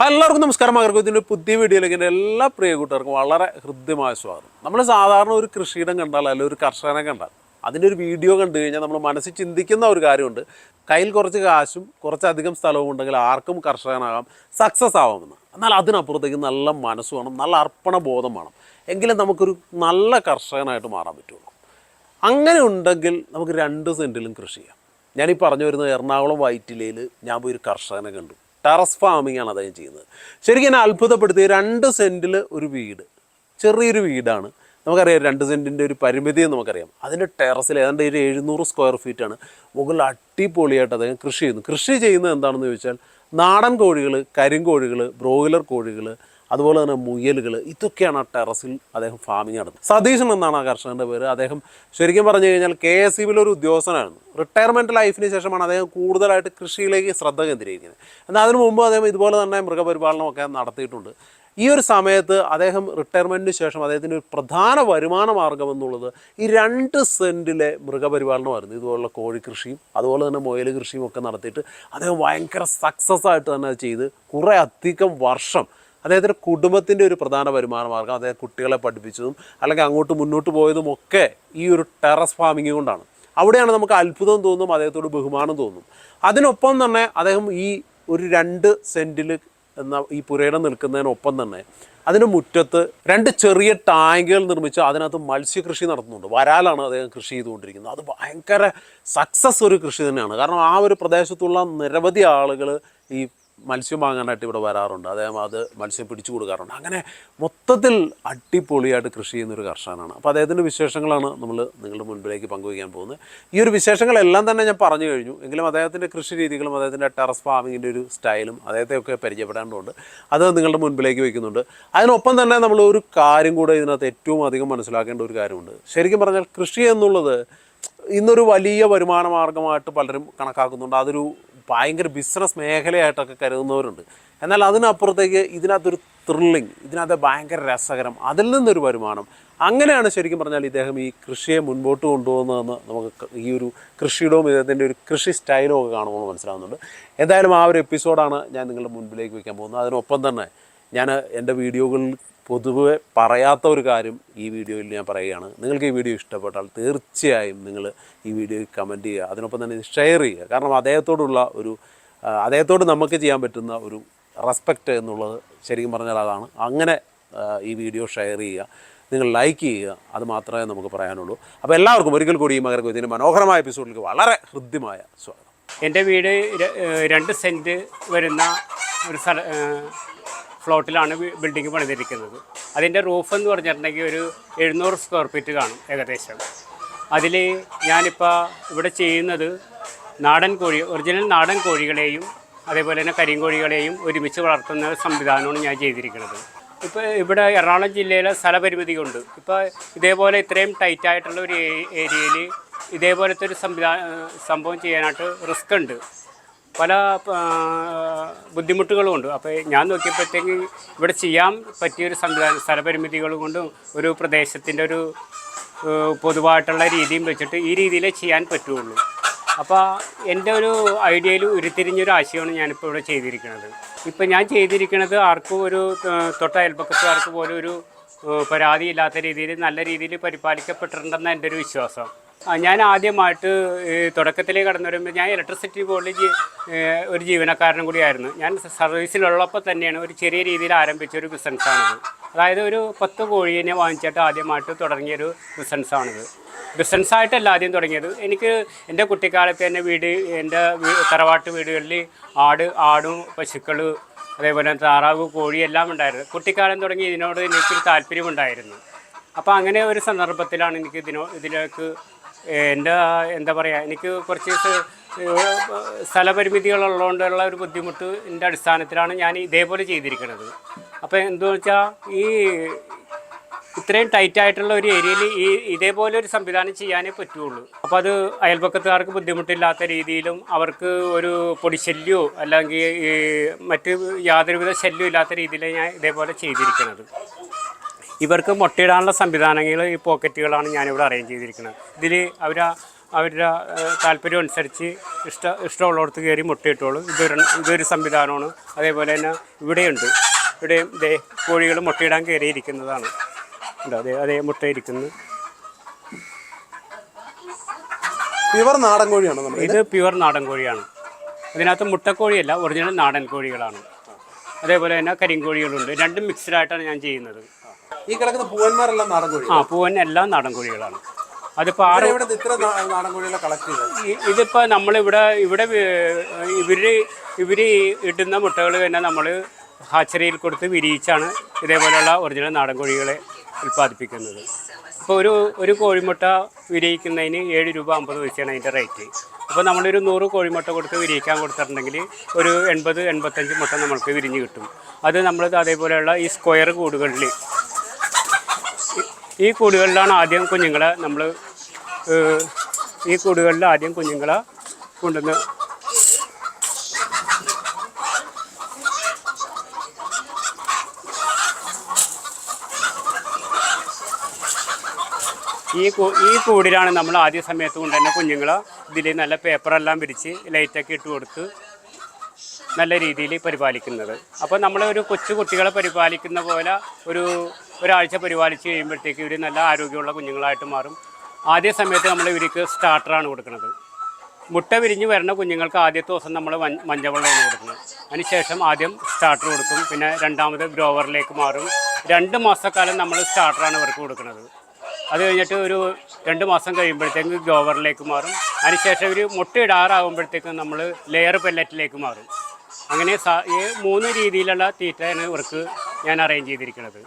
എല്ലാവർക്കും നമസ്കാരം. മകർക്കത്തിന്റെ പുതിയ വീഡിയോയിലേക്ക് എന്റെ എല്ലാ പ്രിയ കൂട്ടുകാർക്കും വളരെ ഹൃദ്യമായ സ്വാഗതം. നമ്മൾ സാധാരണ ഒരു കൃഷിയിടം കണ്ടാൽ അല്ലെങ്കിൽ ഒരു കർഷകനെ കണ്ടാൽ അതിന്റെ ഒരു വീഡിയോ കണ്ടു കഴിഞ്ഞാൽ നമ്മൾ മനസ്സിൽ ചിന്തിക്കുന്ന ഒരു കാര്യമുണ്ട്. കയ്യിൽ കുറച്ച് കാശും കുറച്ചധികം സ്ഥലവും ഉണ്ടെങ്കിൽ ആർക്കും കർഷകനാകാം സക്സസ് ആവാമെന്ന്. എന്നാൽ അതിനപ്പുറത്തേക്ക് നല്ല മനസ്സ് വേണം നല്ല അർപ്പണ ബോധം വേണം. എങ്കിലും നമുക്കൊരു നല്ല കർഷകനായിട്ട് മാറാൻ പറ്റുള്ളൂ. അങ്ങനെ ഉണ്ടെങ്കിൽ നമുക്ക് രണ്ട് സെന്റിലും കൃഷി ചെയ്യാം. ഞാനീ പറഞ്ഞു വരുന്നത് എറണാകുളം വൈറ്റിലയിൽ ഞാൻ പോയി ഒരു കർഷകനെ കണ്ടു. ടെറസ് ഫാമിംഗ് ആണ് അദ്ദേഹം ചെയ്യുന്നത്. ശരിക്കും എന്നെ അത്ഭുതപ്പെടുത്തി രണ്ട് സെന്റിൽ ഒരു വീട്. ചെറിയൊരു വീടാണ്. നമുക്കറിയാം രണ്ട് സെന്റിന്റെ ഒരു പരിമിതി എന്ന് നമുക്കറിയാം. അതിന്റെ ടെറസിൽ ഏതാണ്ട് ഒരു എഴുന്നൂറ് സ്ക്വയർ ഫീറ്റാണ് മുകളിൽ അടിപൊളിയായിട്ട് അദ്ദേഹം കൃഷി ചെയ്യുന്നു. കൃഷി ചെയ്യുന്നത് എന്താണെന്ന് ചോദിച്ചാൽ നാടൻ കോഴികൾ കരിങ്കോഴികൾ ബ്രോയിലർ കോഴികൾ അതുപോലെ തന്നെ മുയലുകൾ ഇതൊക്കെയാണ് ആ ടെറസിൽ അദ്ദേഹം ഫാമിംഗ് നടത്തുന്നത്. സതീശൻ എന്നാണ് ആ കർഷകന്റെ പേര്. അദ്ദേഹം ശരിക്കും പറഞ്ഞു കഴിഞ്ഞാൽ കെ എസ് സി ഒരു ഉദ്യോഗസ്ഥനായിരുന്നു. റിട്ടയർമെന്റ് ലൈഫിന് ശേഷമാണ് അദ്ദേഹം കൂടുതലായിട്ട് കൃഷിയിലേക്ക് ശ്രദ്ധ കേന്ദ്രീകരിക്കുന്നത്. എന്നാൽ അതിനു മുമ്പ് അദ്ദേഹം ഇതുപോലെ തന്നെ മൃഗപരിപാലനമൊക്കെ നടത്തിയിട്ടുണ്ട്. ഈ ഒരു സമയത്ത് അദ്ദേഹം റിട്ടയർമെന്റിന് ശേഷം അദ്ദേഹത്തിന്റെ ഒരു പ്രധാന വരുമാന മാർഗം എന്നുള്ളത് ഈ രണ്ട് സെന്റിലെ മൃഗപരിപാലനമായിരുന്നു. ഇതുപോലുള്ള കോഴിക്കൃഷിയും അതുപോലെ തന്നെ മുയൽ കൃഷിയും ഒക്കെ നടത്തിയിട്ട് അദ്ദേഹം ഭയങ്കര സക്സസ് ആയിട്ട് തന്നെ ചെയ്ത് കുറേ അധികം വർഷം അദ്ദേഹത്തിന്റെ കുടുംബത്തിന്റെ ഒരു പ്രധാന വരുമാന മാർഗം അദ്ദേഹം കുട്ടികളെ പഠിപ്പിച്ചതും അല്ലെങ്കിൽ അങ്ങോട്ട് മുന്നോട്ട് പോയതും ഒക്കെ ഈ ഒരു ടെറസ് ഫാമിംഗ് കൊണ്ടാണ്. അവിടെയാണ് നമുക്ക് അത്ഭുതം തോന്നും അദ്ദേഹത്തോട് ബഹുമാനം തോന്നും. അതിനൊപ്പം തന്നെ അദ്ദേഹം ഈ ഒരു രണ്ട് സെന്റിൽ എന്ന ഈ പുരയിടം നിൽക്കുന്നതിനൊപ്പം തന്നെ അതിന് മുറ്റത്ത് രണ്ട് ചെറിയ ടാങ്കുകൾ നിർമ്മിച്ച് അതിനകത്ത് മത്സ്യകൃഷി നടത്തുന്നുണ്ട്. വരാലാണ് അദ്ദേഹം കൃഷി ചെയ്തുകൊണ്ടിരിക്കുന്നത്. അത് ഭയങ്കര സക്സസ് ഒരു കൃഷി തന്നെയാണ്. കാരണം ആ ഒരു പ്രദേശത്തുള്ള നിരവധി ആളുകൾ ഈ മത്സ്യം വാങ്ങാനായിട്ട് ഇവിടെ വരാറുണ്ട്. അദ്ദേഹം അത് മത്സ്യം പിടിച്ചു കൊടുക്കാറുണ്ട്. അങ്ങനെ മൊത്തത്തിൽ അടിപൊളിയായിട്ട് കൃഷി ചെയ്യുന്ന ഒരു കർഷകനാണ്. അപ്പോൾ അദ്ദേഹത്തിന്റെ വിശേഷങ്ങളാണ് നമ്മൾ നിങ്ങളുടെ മുൻപിലേക്ക് പങ്കുവയ്ക്കാൻ പോകുന്നത്. ഈ ഒരു വിശേഷങ്ങളെല്ലാം തന്നെ ഞാൻ പറഞ്ഞു കഴിഞ്ഞു. എങ്കിലും അദ്ദേഹത്തിന്റെ കൃഷി രീതികളും അദ്ദേഹത്തിന്റെ ടെറസ് ഫാമിങ്ങിന്റെ ഒരു സ്റ്റൈലും അദ്ദേഹത്തെയൊക്കെ പരിചയപ്പെടേണ്ടതുണ്ട് അത് നിങ്ങളുടെ മുൻപിലേക്ക് വയ്ക്കുന്നുണ്ട്. അതിനൊപ്പം തന്നെ നമ്മൾ ഒരു കാര്യം കൂടെ ഇതിനകത്ത് ഏറ്റവും അധികം മനസ്സിലാക്കേണ്ട ഒരു കാര്യമുണ്ട്. ശരിക്കും പറഞ്ഞാൽ കൃഷി എന്നുള്ളത് ഇന്നൊരു വലിയ വരുമാന മാർഗമായിട്ട് പലരും കണക്കാക്കുന്നുണ്ട്. അതൊരു ഭയങ്കര ബിസിനസ് മേഖലയായിട്ടൊക്കെ കരുതുന്നവരുണ്ട്. എന്നാൽ അതിനപ്പുറത്തേക്ക് ഇതിനകത്തൊരു ത്രില്ലിങ് ഇതിനകത്ത് ഭയങ്കര രസകരം അതിൽ നിന്നൊരു വരുമാനം. അങ്ങനെയാണ് ശരിക്കും പറഞ്ഞാൽ ഇദ്ദേഹം ഈ കൃഷിയെ മുൻപോട്ട് കൊണ്ടുപോകുന്നതെന്ന് നമുക്ക് ഈ ഒരു കൃഷിയിടവും ഇദ്ദേഹത്തിന്റെ ഒരു കൃഷി സ്റ്റൈലും ഒക്കെ കാണുമ്പോൾ മനസ്സിലാവുന്നുണ്ട്. എന്തായാലും ആ ഒരു എപ്പിസോഡാണ് ഞാൻ നിങ്ങളുടെ മുൻപിലേക്ക് വയ്ക്കാൻ പോകുന്നത്. അതിനൊപ്പം തന്നെ ഞാൻ എന്റെ വീഡിയോകളിൽ പൊതുവെ പറയാത്ത ഒരു കാര്യം ഈ വീഡിയോയിൽ ഞാൻ പറയുകയാണ്. നിങ്ങൾക്ക് ഈ വീഡിയോ ഇഷ്ടപ്പെട്ടാൽ തീർച്ചയായും നിങ്ങൾ ഈ വീഡിയോയിൽ കമന്റ് ചെയ്യുക. അതിനൊപ്പം തന്നെ ഷെയർ ചെയ്യുക. കാരണം അദ്ദേഹത്തോടുള്ള ഒരു അദ്ദേഹത്തോട് നമുക്ക് ചെയ്യാൻ പറ്റുന്ന ഒരു റെസ്പെക്റ്റ് എന്നുള്ളത് ശരിക്കും പറഞ്ഞാൽ അതാണ്. അങ്ങനെ ഈ വീഡിയോ ഷെയർ ചെയ്യുക. നിങ്ങൾ ലൈക്ക് ചെയ്യുക. അത് മാത്രമേ നമുക്ക് പറയാനുള്ളൂ. അപ്പോൾ എല്ലാവർക്കും ഒരിക്കൽ കൂടി ഈ മകരക്ക് ഇതിന്റെ മനോഹരമായ എപ്പിസോഡിലേക്ക് വളരെ ഹൃദ്യമായ സ്വാഗതം. എന്റെ വീട് രണ്ട് സെന്റ് വരുന്ന ഒരു സ്ഥല ഫ്ലോട്ടിലാണ് ബിൽഡിംഗ് പണിതിരിക്കുന്നത്. അതിന്റെ റൂഫ് എന്ന് പറഞ്ഞിട്ടുണ്ടെങ്കിൽ ഒരു എഴുന്നൂറ് സ്ക്വയർ ഫീറ്റ് കാണും ഏകദേശം. അതിൽ ഞാനിപ്പോൾ ഇവിടെ ചെയ്യുന്നത് നാടൻ കോഴി ഒറിജിനൽ നാടൻ കോഴികളെയും അതേപോലെ തന്നെ കരിങ്കോഴികളെയും ഒരുമിച്ച് വളർത്തുന്ന സംവിധാനമാണ് ഞാൻ ചെയ്തിരിക്കുന്നത്. ഇപ്പോൾ ഇവിടെ എറണാകുളം ജില്ലയിലെ സ്ഥലപരിമിതി കൊണ്ട് ഇപ്പോൾ ഇതേപോലെ ഇത്രയും ടൈറ്റ് ആയിട്ടുള്ള ഒരു ഏരിയയിൽ ഇതേപോലത്തെ ഒരു സംവിധാന സംഭവം ചെയ്യാനായിട്ട് റിസ്ക് ഉണ്ട്. പല ബുദ്ധിമുട്ടുകളുമുണ്ട് അപ്പോൾ ഞാൻ നോക്കിയപ്പോഴത്തേക്ക് ഇവിടെ ചെയ്യാൻ പറ്റിയൊരു സംവിധാനം സ്ഥലപരിമിതികൾ കൊണ്ടും ഒരു പ്രദേശത്തിന്റെ ഒരു പൊതുവായിട്ടുള്ള രീതിയും വെച്ചിട്ട് ഈ രീതിയിലേ ചെയ്യാൻ പറ്റുള്ളൂ. അപ്പോൾ എന്റെ ഒരു ഐഡിയയിൽ ഉരുത്തിരിഞ്ഞൊരു ആശയമാണ് ഞാനിപ്പോൾ ഇവിടെ ചെയ്തിരിക്കുന്നത്. ഇപ്പം ഞാൻ ചെയ്തിരിക്കുന്നത് ആർക്കും ഒരു തൊട്ട അയൽപ്പക്കത്തുകാർക്ക് പോലും ഒരു പരാതിയില്ലാത്ത രീതിയിൽ നല്ല രീതിയിൽ പരിപാലിക്കപ്പെട്ടിട്ടുണ്ടെന്ന് എന്റെ ഒരു വിശ്വാസം. ഞാൻ ആദ്യമായിട്ട് തുടക്കത്തിലേക്ക് കടന്നു വരുമ്പോൾ ഞാൻ ഇലക്ട്രിസിറ്റി ബോർഡിൽ ഒരു ജീവനക്കാരൻ കൂടിയായിരുന്നു. ഞാൻ സർവീസിലുള്ളപ്പോൾ തന്നെയാണ് ഒരു ചെറിയ രീതിയിൽ ആരംഭിച്ച ഒരു ബിസിനസ്സാണിത് അതായത് ഒരു പത്ത് കോഴീനെ വാങ്ങിച്ചിട്ട് ആദ്യമായിട്ട് തുടങ്ങിയൊരു ബിസിനസ്സാണിത് ബിസിനസ്സായിട്ടല്ല ആദ്യം തുടങ്ങിയത്. എനിക്ക് എന്റെ കുട്ടിക്കാലത്ത് തന്നെ വീട് എന്റെ തറവാട്ട് വീടുകളിൽ ആട് ആടും പശുക്കൾ അതേപോലെ താറാവ് കോഴി എല്ലാം ഉണ്ടായിരുന്നു. കുട്ടിക്കാലം തുടങ്ങി ഇതിനോട് എനിക്കൊരു താല്പര്യമുണ്ടായിരുന്നു. അപ്പോൾ അങ്ങനെ ഒരു സന്ദർഭത്തിലാണ് എനിക്ക് ഇതിനോ ഇതിലേക്ക് എന്റെ എന്താ പറയുക എനിക്ക് കുറച്ച് സ്ഥലപരിമിതികളുള്ളതുകൊണ്ടുള്ള ഒരു ബുദ്ധിമുട്ടിന്റെ അടിസ്ഥാനത്തിലാണ് ഞാൻ ഇതേപോലെ ചെയ്തിരിക്കുന്നത്. അപ്പോൾ എന്താ വെച്ചാൽ ഈ ഇത്രയും ടൈറ്റ് ആയിട്ടുള്ള ഒരു ഏരിയയിൽ ഈ ഇതേപോലെ ഒരു സംവിധാനം ചെയ്യാനേ പറ്റുള്ളൂ. അപ്പോൾ അത് അയൽപക്കത്തുകാർക്ക് ബുദ്ധിമുട്ടില്ലാത്ത രീതിയിലും അവർക്ക് ഒരു പൊടിശല്യമോ അല്ലെങ്കിൽ മറ്റ് യാതൊരുവിധ ശല്യവും ഇല്ലാത്ത രീതിയിൽ ഞാൻ ഇതേപോലെ ചെയ്തിരിക്കുന്നത്. ഇവർക്ക് മുട്ടയിടാനുള്ള സംവിധാനങ്ങൾ ഈ പോക്കറ്റുകളാണ് ഞാനിവിടെ അറേഞ്ച് ചെയ്തിരിക്കുന്നത്. ഇതിൽ അവർ അവരുടെ താല്പര്യം അനുസരിച്ച് ഇഷ്ട ഇഷ്ടമുള്ളിടത്ത് കയറി മുട്ടയിട്ടോളൂ. ഇതൊരു ഇതൊരു സംവിധാനമാണ്. അതേപോലെ തന്നെ ഇവിടെയുണ്ട്. ഇവിടെയും ഇതേ കോഴികൾ മുട്ടയിടാൻ കയറിയിരിക്കുന്നതാണ്. ഉണ്ടോ അതെ അതേ മുട്ടയിരിക്കുന്നു. പ്യുവർ നാടൻ കോഴിയാണ് ഇത് പ്യുവർ നാടൻ കോഴിയാണ്. ഇതിനകത്ത് മുട്ടക്കോഴിയല്ല ഒറിജിനൽ നാടൻ കോഴികളാണ്. അതേപോലെ തന്നെ കരിങ്കോഴികളുണ്ട്. രണ്ടും മിക്സ്ഡ് ആയിട്ടാണ് ഞാൻ ചെയ്യുന്നത്. ഈ കിടക്കുന്ന പൂവന്മാരെല്ലാം നാടൻ കോഴി ആ പൂവൻ എല്ലാം നാടൻ കോഴികളാണ്. അതിപ്പോൾ ആറ് ഇവിടെ ഇത്ര നാടൻകോഴികളെ നാടൻ കോഴികളെ കളക്ട് ചെയ്തത്? ഇതിപ്പോൾ ഇതിപ്പോ നമ്മളിവിടെ ഇവിടെ ഇവർ ഇവർ ഇടുന്ന മുട്ടകൾ തന്നെ നമ്മൾ ഹാച്ചറിയിൽ കൊടുത്ത് വിരിയിച്ചാണ് ഇതേപോലെയുള്ള ഒറിജിനൽ നാടൻ കോഴികളെ ഉൽപ്പാദിപ്പിക്കുന്നത്. ഇപ്പോൾ ഒരു ഒരു കോഴിമുട്ട വിരിയിക്കുന്നതിന് ഏഴ് രൂപ അമ്പത് പൈസയാണ് അതിന്റെ റേറ്റ് അപ്പോൾ നമ്മളൊരു നൂറ് കോഴിമുട്ട കൊടുത്ത് വിരിയിക്കാൻ കൊടുത്തിട്ടുണ്ടെങ്കിൽ ഒരു എൺപത് എൺപത്തഞ്ച് മുട്ട നമ്മൾക്ക് വിരിഞ്ഞ് കിട്ടും. അത് നമ്മൾ അതേപോലെയുള്ള ഈ സ്ക്വയർ കൂടുകളിൽ ഈ കൂടുകളിലാണ് ആദ്യം കുഞ്ഞുങ്ങളെ നമ്മൾ ഈ കൂടുകളിൽ ആദ്യം കുഞ്ഞുങ്ങളെ കൊണ്ടുവന്ന് ഈ ഈ കൂടിലാണ് നമ്മൾ ആദ്യ സമയത്ത് കൊണ്ട് തന്നെ കുഞ്ഞുങ്ങൾ ഇതിൽ നല്ല പേപ്പറെല്ലാം വിരിച്ച് ലൈറ്റൊക്കെ ഇട്ട് കൊടുത്ത് നല്ല രീതിയിൽ പരിപാലിക്കുന്നത്. അപ്പോൾ നമ്മൾ ഒരു കൊച്ചു കുട്ടികളെ പരിപാലിക്കുന്ന പോലെ ഒരു ഒരാഴ്ച പരിപാലിച്ച് കഴിയുമ്പോഴത്തേക്ക് ഇവർ നല്ല ആരോഗ്യമുള്ള കുഞ്ഞുങ്ങളായിട്ട് മാറും. ആദ്യ സമയത്ത് നമ്മൾ ഇവർക്ക് സ്റ്റാർട്ടറാണ് കൊടുക്കുന്നത്. മുട്ട വിരിഞ്ഞ് വരുന്ന കുഞ്ഞുങ്ങൾക്ക് ആദ്യത്തെ ദിവസം നമ്മൾ മഞ്ഞവെള്ളമാണ് കൊടുക്കുന്നത്. അതിനുശേഷം ആദ്യം സ്റ്റാർട്ടർ കൊടുക്കും. പിന്നെ രണ്ടാമത് ഗ്രോവറിലേക്ക് മാറും. രണ്ട് മാസക്കാലം നമ്മൾ സ്റ്റാർട്ടറാണ് ഇവർക്ക് കൊടുക്കുന്നത്. അത് കഴിഞ്ഞിട്ട് ഒരു രണ്ട് മാസം കഴിയുമ്പോഴത്തേക്ക് ഗ്രോവറിലേക്ക് മാറും. അതിനുശേഷം ഒരു മുട്ടയിടാറാകുമ്പോഴത്തേക്കും നമ്മൾ ലെയർ പെല്ലറ്റിലേക്ക് മാറും. അങ്ങനെ ഈ മൂന്ന് രീതിയിലുള്ള തീറ്റയാണ് ഇവർക്ക് ഞാൻ അറേഞ്ച് ചെയ്തിരിക്കുന്നത്.